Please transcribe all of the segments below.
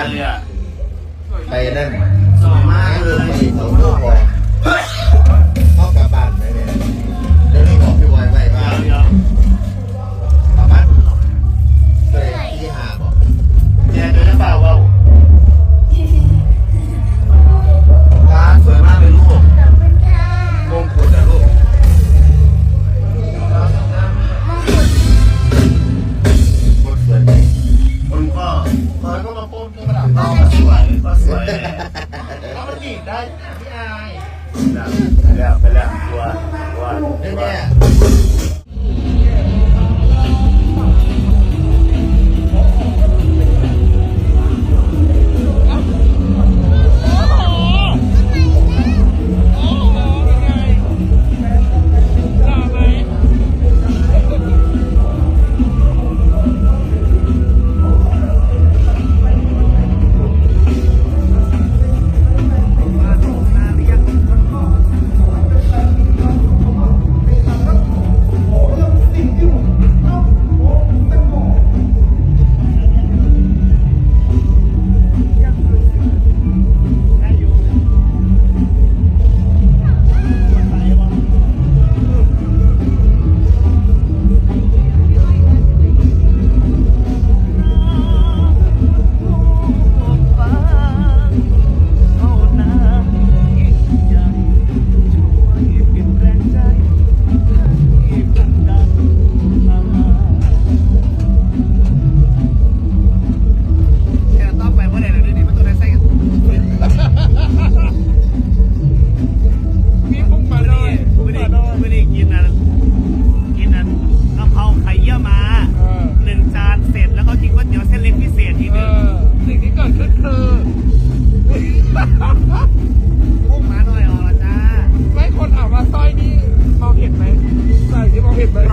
านเลยอะไปนั่นสวยมากเลย ได้พี่อายไปแล้วไปแล้วตัวตัวนี่แ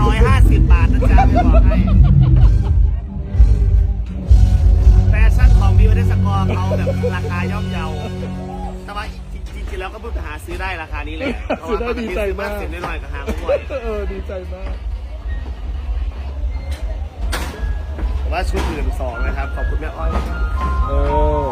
ร้อยห้าสิบบาทนะจ๊ะจะบอกให้ แฟชั่นของบิวเดสกอร์เขาแบบราคาย่อมเยา แต่ว่าจริงๆแล้วก็เพิ่งหาซื้อได้ราคานี้เลยเพราะซื้อว่าได้ปกดีติใจซื้อมามากกเสร็จน้อยๆก็หาไม่บ่อยเออดีใจมากแต่ว่าชุดหมื่นสองนะครับ ขอบคุณแม่อ้อยนะครับเออ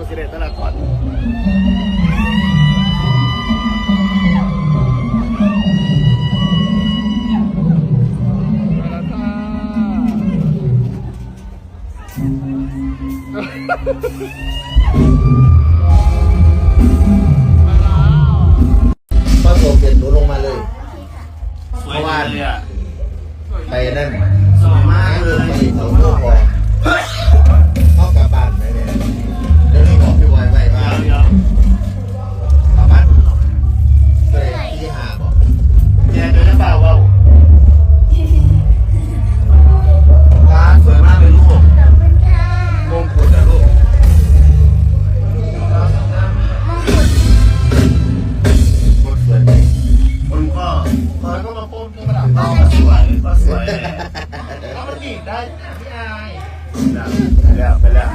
โซเชียลตลาดก่อนมาแล้วจ้ามาแล้วพอโซเปลี่ยนหนูลงมาเลย สวยเลยอะไปนั่นสวยมากเลยไปเขาลูก สวยแล้วมันบีบได้พี่อาย ไปแล้วไปแล้ว